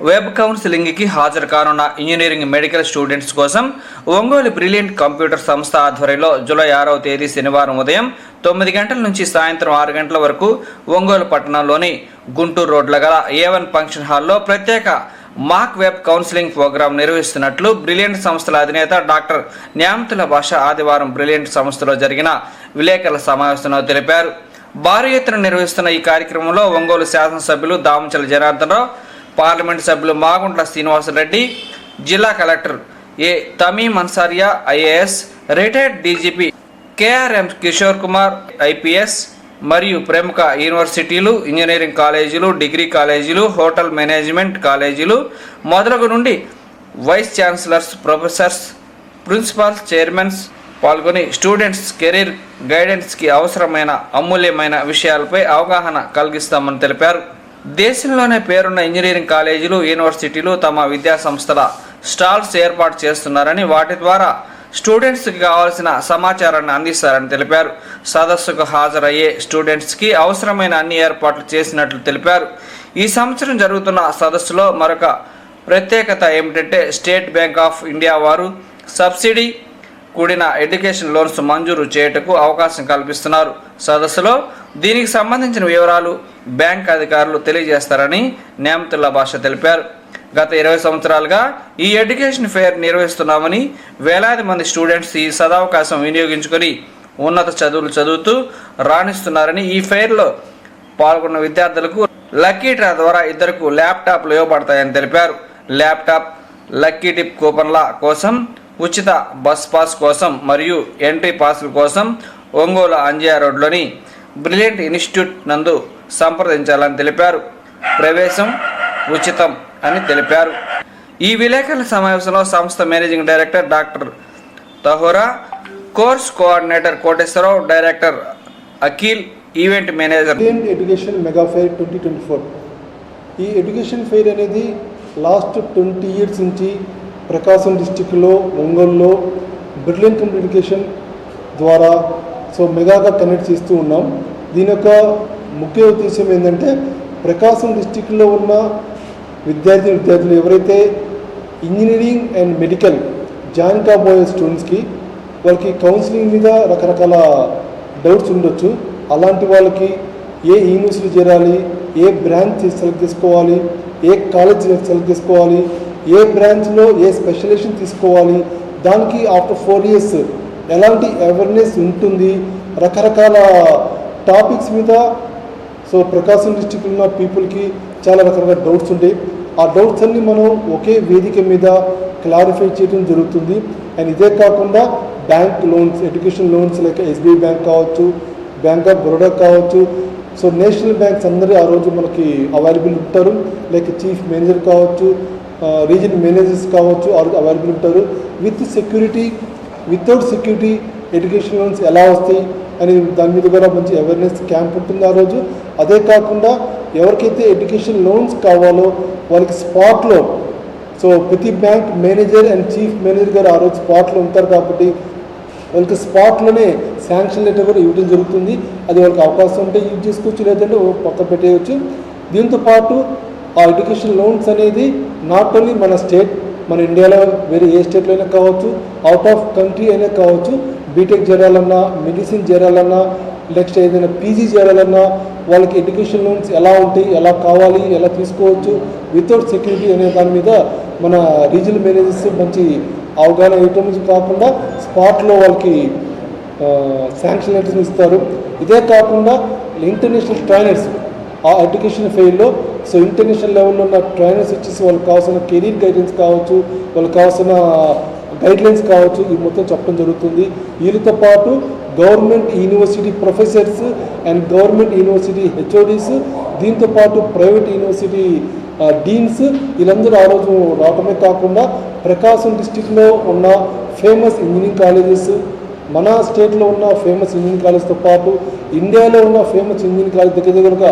Web కౌన్సిలింగ్కి హాజరు కానున్న engineering medical students కోసం ఒంగోలు బ్రిలియంట్ కంప్యూటర్ సంస్థ ఆధ్వర్యంలో జూలై ఆరవ తేదీ శనివారం ఉదయం తొమ్మిది గంటల నుంచి సాయంత్రం ఆరు గంటల వరకు ఒంగోలు పట్టణంలోని గుంటూరు రోడ్ల గల ఏవన్ ఫంక్షన్ హాల్లో ప్రత్యేక మాక్ వెబ్ కౌన్సిలింగ్ ప్రోగ్రాం నిర్వహిస్తున్నట్లు బ్రిలియంట్ సంస్థల అధినేత డాక్టర్ న్యామతుల భాష ఆదివారం బ్రిలియంట్ సంస్థలో జరిగిన విలేకరుల సమావేశంలో తెలిపారు. భారీ ఎత్తున నిర్వహిస్తున్న ఈ కార్యక్రమంలో ఒంగోలు శాసనసభ్యులు దామచల జనార్దన్ రావు పార్లమెంటు సభ్యులు మాగుంట్ల శ్రీనివాసరెడ్డి జిల్లా collector A Thameem Ansariya IAS retired DGP KRM Kishore Kumar IPS మరియు ప్రముఖ యూనివర్సిటీలు ఇంజనీరింగ్ కాలేజీలు డిగ్రీ కాలేజీలు హోటల్ మేనేజ్మెంట్ కాలేజీలు మొదలగు నుండి vice chancellors professors principals chairmans పాల్గొని స్టూడెంట్స్ కెరీర్ గైడెన్స్కి అవసరమైన అమూల్యమైన విషయాలపై అవగాహన కలిగిస్తామని తెలిపారు. దేశంలోనే పేరున్న ఇంజనీరింగ్ కాలేజీలు యూనివర్సిటీలు తమ విద్యా సంస్థల స్టాల్స్ ఏర్పాటు చేస్తున్నారని వాటి ద్వారా స్టూడెంట్స్కి కావాల్సిన సమాచారాన్ని అందిస్తారని తెలిపారు. సదస్సుకు హాజరయ్యే స్టూడెంట్స్కి అవసరమైన అన్ని ఏర్పాట్లు చేసినట్లు తెలిపారు. ఈ సంవత్సరం జరుగుతున్న సదస్సులో మరొక ప్రత్యేకత ఏమిటంటే స్టేట్ బ్యాంక్ ఆఫ్ ఇండియా వారు సబ్సిడీ కూడిన ఎడ్యుకేషన్ లోన్స్ మంజూరు చేయుటకు అవకాశం కల్పిస్తున్నారు. సదస్సులో దీనికి సంబంధించిన వివరాలు బ్యాంక్ అధికారులు తెలియజేస్తారని నేమతుల్లా భాష తెలిపారు. గత ఇరవై సంవత్సరాలుగా ఈ ఎడ్యుకేషన్ ఫెయిర్ నిర్వహిస్తున్నామని వేలాది మంది స్టూడెంట్స్ ఈ సదావకాశం వినియోగించుకొని ఉన్నత చదువులు చదువుతూ రాణిస్తున్నారని ఈ ఫెయిర్లో పాల్గొన్న విద్యార్థులకు లక్కీ డ్రా ద్వారా ఇద్దరుకు ల్యాప్టాప్లు ఇవ్వబడతాయని తెలిపారు. ల్యాప్టాప్ లక్కీ టిప్ కూపన్ల కోసం ఉచిత బస్ పాస్ కోసం మరియు ఎంట్రీ పాస్ల కోసం ఒంగోలు అంజియా రోడ్లోని బ్రిలియంట్ ఇన్స్టిట్యూట్ నందు సంప్రదించాలని తెలిపారు. ప్రవేశం ఉచితం అని తెలిపారు. ఈ విలేకరుల సమావేశంలో సంస్థ managing director doctor Tahora course coordinator Koteswararao director Akhil event manager education mega fair twenty twenty four. ఈ ఎడ్యుకేషన్ ఫెయిర్ అనేది లాస్ట్ ట్వంటీ ఇయర్స్ నుంచి ప్రకాశం డిస్టిక్లో ఒంగోలులో బ్రిలియన్ కమ్యూనికేషన్ ద్వారా సో మెగాగా కనెక్ట్ చేస్తూ ఉన్నాం. దీని యొక్క ముఖ్య ఉద్దేశం ఏంటంటే ప్రకాశం డిస్టిక్లో ఉన్న విద్యార్థి విద్యార్థులు ఎవరైతే ఇంజనీరింగ్ అండ్ మెడికల్ జాయిన్ కాబోయే స్టూడెంట్స్కి వాళ్ళకి కౌన్సిలింగ్ మీద రకరకాల డౌట్స్ ఉండొచ్చు. అలాంటి వాళ్ళకి ఏ యూనివర్సిటీ చేరాలి ఏ బ్రాంచ్ సెలెక్ట్ చేసుకోవాలి ఏ కాలేజ్ సెలెక్ట్ చేసుకోవాలి ఏ బ్రాంచ్లో ఏ స్పెషలైజేషన్ తీసుకోవాలి దానికి ఆఫ్టర్ ఫోర్ ఇయర్స్ ఎలాంటి అవేర్నెస్ ఉంటుంది? రకరకాల టాపిక్స్ మీద. సో ప్రకాశం డిస్టిక్ ఉన్న పీపుల్కి చాలా రకరకాల డౌట్స్ ఉంటాయి. ఆ డౌట్స్ అన్నీ మనం ఒకే వేదిక మీద క్లారిఫై చేయడం జరుగుతుంది. అండ్ ఇదే కాకుండా bank loans education loans like SBI bank కావచ్చు బ్యాంక్ ఆఫ్ బరోడా కావచ్చు. సో నేషనల్ బ్యాంక్స్ అందరూ ఆ రోజు మనకి అవైలబుల్ ఉంటారు. లైక్ చీఫ్ మేనేజర్ కావచ్చు uh, రీజన్ మేనేజర్స్ కావచ్చు ఆ రోజు అవైలబుల్ ఉంటారు. With security without security education loans ఎలా వస్తాయి అని దాని మీద కూడా మంచి అవేర్నెస్ క్యాంప్ ఉంటుంది ఆ రోజు. అదే కాకుండా ఎవరికైతే ఎడ్యుకేషన్ లోన్స్ కావాలో వాళ్ళకి స్పాట్లో సో ప్రతి bank manager and chief manager గారు ఆ రోజు స్పాట్లో ఉంటారు కాబట్టి వాళ్ళకి స్పాట్లోనే శాంక్షన్ లెటర్ కూడా ఇవ్వడం జరుగుతుంది. అది వాళ్ళకి అవకాశం ఉంటే యూజ్ చేసుకోవచ్చు లేదంటే పక్క పెట్టేయచ్చు దీంతో పాటు ఆ ఎడ్యుకేషన్ లోన్స్ అనేది నాట్ ఓన్లీ మన స్టేట్ మన ఇండియాలో వేరే ఏ స్టేట్లో అయినా కావచ్చు అవుట్ ఆఫ్ కంట్రీ అయినా కావచ్చు బీటెక్ చేరాలన్నా మెడిసిన్ చేరాలన్నా నెక్స్ట్ ఏదైనా పీజీ చేరాలన్నా వాళ్ళకి ఎడ్యుకేషన్ లోన్స్ ఎలా ఉంటాయి ఎలా కావాలి ఎలా తీసుకోవచ్చు వితౌట్ సెక్యూరిటీ అనే దాని మీద మన రీజనల్ మేనేజర్స్ మంచి అవగాహన ఇవ్వటం కాకుండా స్పాట్లో వాళ్ళకి శాంక్షన్ లెటర్స్ ఇస్తారు. ఇదే కాకుండా ఇంటర్నేషనల్ ట్రైనర్స్ ఆ ఎడ్యుకేషన్ ఫెయిల్లో సో ఇంటర్నేషనల్ లెవెల్లో ఉన్న ట్రైనర్స్ వచ్చేసి వాళ్ళకి కావాల్సిన కెరీర్ గైడెన్స్ కావచ్చు వాళ్ళకి కావాల్సిన గైడ్లైన్స్ కావచ్చు ఇది మొత్తం చెప్పడం జరుగుతుంది. వీళ్ళతో పాటు government university professors and government university HODs దీంతో పాటు ప్రైవేట్ యూనివర్సిటీ డీన్స్ వీళ్ళందరూ ఆ రోజు రావటమే కాకుండా ప్రకాశం డిస్టిక్లో ఉన్న ఫేమస్ ఇంజనీరింగ్ కాలేజెస్ మన స్టేట్లో ఉన్న ఫేమస్ ఇంజనీరింగ్ కాలేజ్తో పాటు ఇండియాలో ఉన్న ఫేమస్ ఇంజనీరింగ్ కాలేజ్ దగ్గర దగ్గరగా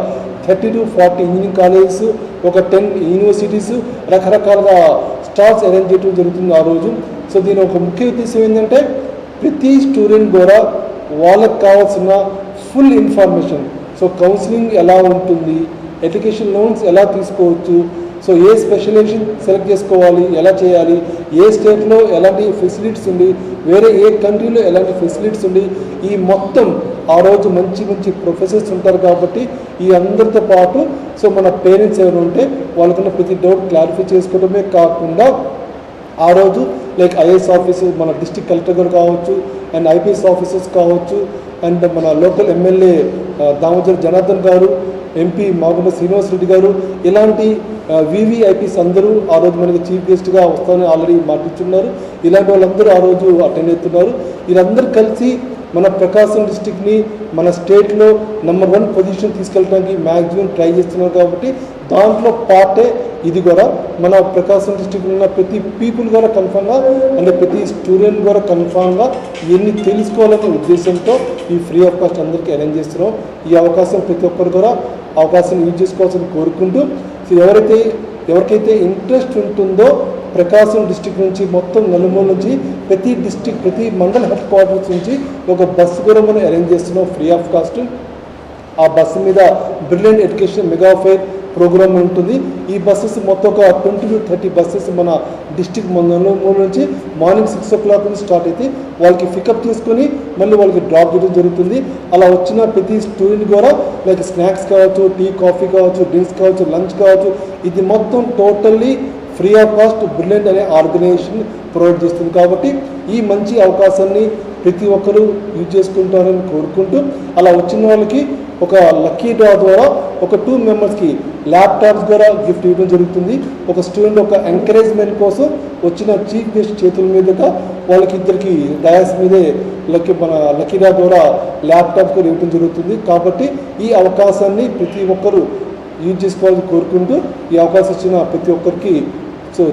thirty to forty engineering colleges ఒక టెన్ యూనివర్సిటీస్ రకరకాలుగా స్టాల్స్ అరేంజ్ చేయడం జరుగుతుంది ఆ రోజు. సో దీని ఒక ముఖ్య ఉద్దేశం ఏంటంటే ప్రతి స్టూడెంట్ ద్వారా వాళ్ళకి కావాల్సిన ఫుల్ ఇన్ఫర్మేషన్ సో కౌన్సిలింగ్ ఎలా ఉంటుంది ఎడ్యుకేషన్ లోన్స్ ఎలా తీసుకోవచ్చు సో ఏ స్పెషలైజేషన్ సెలెక్ట్ చేసుకోవాలి ఎలా చేయాలి ఏ స్టేట్లో ఎలాంటి ఫెసిలిటీస్ ఉంది వేరే ఏ కంట్రీలో ఎలాంటి ఫెసిలిటీస్ ఉంది ఈ మొత్తం ఆ రోజు మంచి మంచి ప్రొఫెసర్స్ ఉంటారు కాబట్టి ఈ అందరితో పాటు సో మన పేరెంట్స్ ఎవరు ఉంటే వాళ్ళకున్న ప్రతి డౌట్ క్లారిఫై చేసుకోవడమే కాకుండా ఆ రోజు లైక్ ఐఏఎస్ ఆఫీసర్ మన డిస్టిక్ కలెక్టర్ గారు కావచ్చు అండ్ ఐపీఎస్ ఆఫీసర్స్ కావచ్చు అండ్ మన లోకల్ ఎమ్మెల్యే దామోదర్ జనార్దన్ గారు ఎంపీ మాగుండ శ్రీనివాస్ రెడ్డి గారు ఇలాంటి వివిఐపీస్ అందరూ ఆ రోజు మనకి చీఫ్ గెస్ట్గా వస్తారని ఆల్రెడీ మాటిస్తున్నారు ఇలాంటి వాళ్ళందరూ ఆ రోజు అటెండ్ అవుతున్నారు. వీళ్ళందరూ కలిసి మన ప్రకాశం డిస్టిక్ని మన స్టేట్లో నెంబర్ వన్ పొజిషన్ తీసుకెళ్ళడానికి మ్యాక్సిమం ట్రై చేస్తున్నారు కాబట్టి దాంట్లో పార్టే ఇది కూడా మన ప్రకాశం డిస్టిక్లో ఉన్న ప్రతి పీపుల్ కూడా కన్ఫామ్గా అంటే ప్రతి స్టూడెంట్ కూడా కన్ఫామ్గా ఇవన్నీ తెలుసుకోవాలనే ఉద్దేశంతో ఈ ఫ్రీ ఆఫ్ కాస్ట్ అందరికీ అరేంజ్ చేస్తున్నాం. ఈ అవకాశం ప్రతి ఒక్కరు కూడా అవకాశం యూజ్ చేసుకోవాల్సింది కోరుకుంటూ ఎవరైతే ఎవరికైతే ఇంట్రెస్ట్ ఉంటుందో ప్రకాశం డిస్టిక్ నుంచి మొత్తం నలుమూల నుంచి ప్రతి డిస్టిక్ ప్రతి మండల హెడ్ క్వార్టర్స్ నుంచి ఒక బస్సు కూడా మనం అరేంజ్ చేస్తున్నాం ఫ్రీ ఆఫ్ కాస్ట్ ఆ బస్సు మీద brilliant education mega fair program ఉంటుంది. ఈ బస్సెస్ మొత్తం ఒక ట్వంటీ టు థర్టీ బస్సెస్ మన డిస్టిక్ నలుమూల నుంచి మార్నింగ్ సిక్స్ ఓ క్లాక్ నుంచి స్టార్ట్ అయితే వాళ్ళకి పికప్ చేసుకొని మళ్ళీ వాళ్ళకి డ్రాప్ చేయడం జరుగుతుంది. అలా వచ్చిన ప్రతి స్టూడెంట్ కూడా లైక్ స్నాక్స్ కావచ్చు టీ కాఫీ కావచ్చు డ్రింక్స్ కావచ్చు లంచ్ కావచ్చు ఇది మొత్తం totally free of cost brilliant అనే ఆర్గనైజేషన్ ప్రొవైడ్ చేస్తుంది. కాబట్టి ఈ మంచి అవకాశాన్ని ప్రతి ఒక్కరూ యూజ్ చేసుకుంటారని కోరుకుంటూ అలా వచ్చిన వాళ్ళకి ఒక లక్కీ డ్రా ద్వారా ఒక టూ మెంబర్స్కి ల్యాప్టాప్స్ ద్వారా గిఫ్ట్ ఇవ్వడం జరుగుతుంది. ఒక స్టూడెంట్ ఒక ఎంకరేజ్మెంట్ కోసం వచ్చిన చీఫ్ గెస్ట్ చేతుల మీదుగా వాళ్ళకి ఇద్దరికి డయాస్ మీదే లక్కీ మన లక్కీ ద్వారా ల్యాప్టాప్స్ కూడా ఇవ్వడం జరుగుతుంది. కాబట్టి ఈ అవకాశాన్ని ప్రతి ఒక్కరూ యూజ్ చేసుకోవాలని కోరుకుంటూ ఈ అవకాశం ఇచ్చిన ప్రతి ఒక్కరికి సో